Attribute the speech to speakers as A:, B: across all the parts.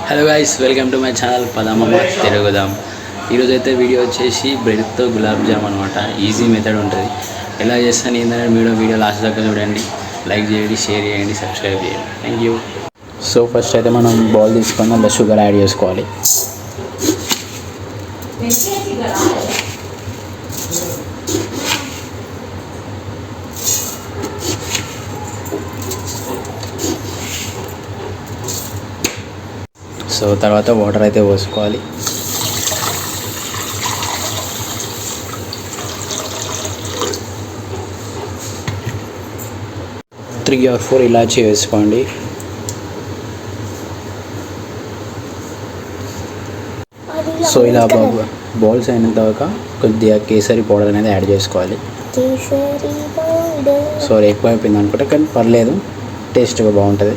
A: Hello guys welcome to my channel పదమమ్మ తిరుగుదాం ఈరోజు అయితే వీడియో వచ్చేసి బ్రెడ్తో గులాబ్ జామ్ అనమాట ఈజీ మెథడ్ ఉంటుంది. ఎలా చేస్తాను ఏంటంటే వీడియో వీడియో లాస్ట్ దాకా చూడండి. లైక్ చేయండి షేర్ చేయండి సబ్స్క్రైబ్ చేయండి. థ్యాంక్ యూ సో ఫస్ట్ అయితే మనం బాల్ తీసుకొని అందులో షుగర్ యాడ్ చేసుకోవాలి. సో తర్వాత వాటర్ అయితే పోసుకోవాలి. త్రీ ఆర్ ఫోర్ ఇలాచీ వేసుకోండి. సో ఇలా బౌల్స్ అయిన తర్వాత కొద్దిగా కేసరి పౌడర్ అనేది యాడ్ చేసుకోవాలి. సో ఎక్కువ అయిపోయింది అనుకుంటే కానీ పర్లేదు టేస్ట్గా బాగుంటుంది.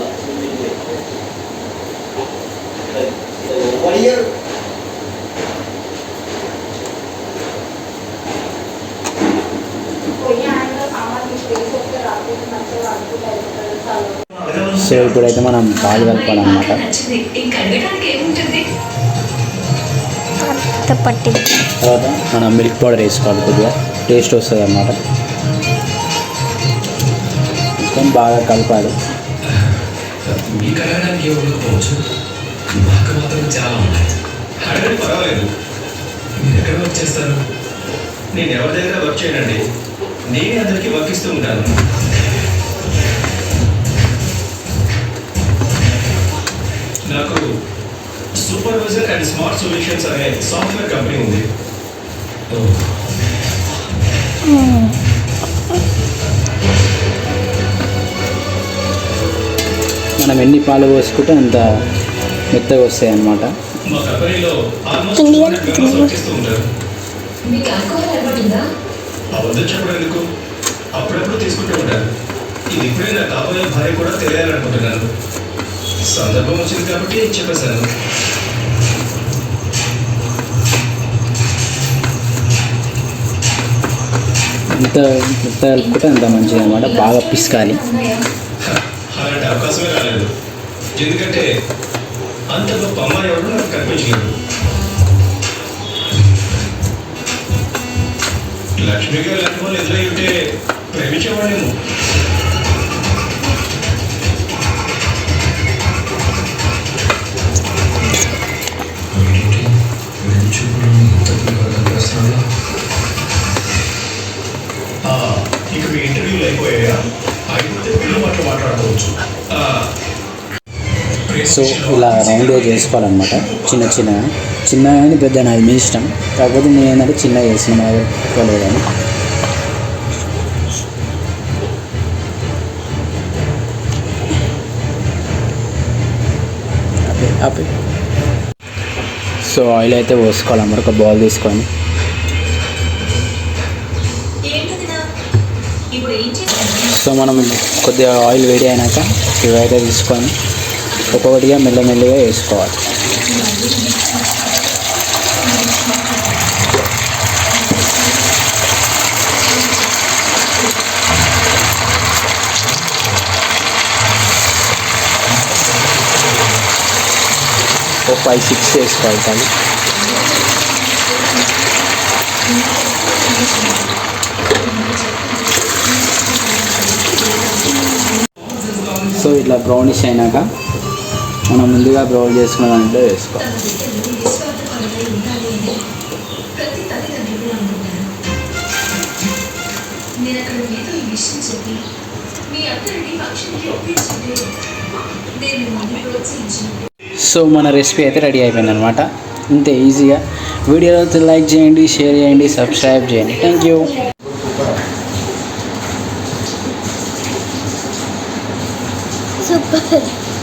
A: సో ఇప్పుడైతే మనం పాలు కలపాలన్నమాట తర్వాత మనం మిల్క్ పౌడర్ వేసుకోవాలి కొద్దిగా. టేస్ట్ వస్తుంది అన్నమాట వేసుకొని బాగా కలపాలి.
B: నేను ఎవరి దగ్గర వర్క్ చేయనండి? నేనే అందరికీ వర్క్ ఇస్తూ ఉంటాను. సూపర్వైజర్ అండ్ స్మార్ట్ సొల్యూషన్స్ అనే సాఫ్ట్వేర్ కంపెనీ ఉంది
A: మనం ఎన్ని పాలు పోసుకుంటే అంత మెత్తగా వస్తాయి అన్నమాట.
B: మా కంపెనీలో ఆల్మోస్ట్
C: Indian
B: వర్క్ చేస్తూ ఉంటారు.
D: మీకు ఆల్కహాల్ అలవాటు ఉందా
B: అబద్ధం చెప్పడం ఎందుకు? అప్పుడప్పుడు తీసుకుంటూ ఉంటాను ఇది ఇప్పుడే నా కాబోయే భార్య కూడా తెలియాలనుకుంటున్నాను సందర్భం వచ్చింది కాబట్టి చెప్పేశాను.
A: ఇంత ఇంత కలుపుకుంటే అంత మంచిది అనమాట బాగా పిసకాలి.
B: అలాంటి అవకాశమే రాలేదు ఎందుకంటే అంత గొప్ప అమ్మాయి ఎవరు నాకు కనిపించలేదు. లక్ష్మి గారు లాంటి వాళ్ళు ఎదురై ఉంటే ప్రేమించేవాడేమో.
A: సో ఇలా రౌండ్గా చేసుకోవాలన్నమాట చిన్న చిన్న చిన్న కానీ పెద్ద నాది మీ ఇష్టం. కాకపోతే నేను ఏంటంటే చిన్నగా చేసిన పోలేదని. ఆపే ఆపే. సో ఆయిల్ అయితే పోసుకోవాలన్నమాట ఒక బౌల్ తీసుకొని. సో మనం కొద్దిగా ఆయిల్ వేడి అయినాక ఇవైతే తీసుకొని ఒక్కొక్కటిగా మెల్లమెల్లగా వేసుకోవాలి ఒక ఫైవ్ సిక్స్ వేసుకోవాలి కానీ సో ఇట్లా బ్రౌనిష్ అయినాక మనం ముందుగా ప్రొవైడ్ చేసుకున్న దాంట్లో వేసుకోవాలి సో మన రెసిపీ అయితే రెడీ అయిపోయింది అనమాట ఇంతే ఈజీగా వీడియోలో లైక్ చేయండి షేర్ చేయండి సబ్స్క్రైబ్ చేయండి. Thank you
C: super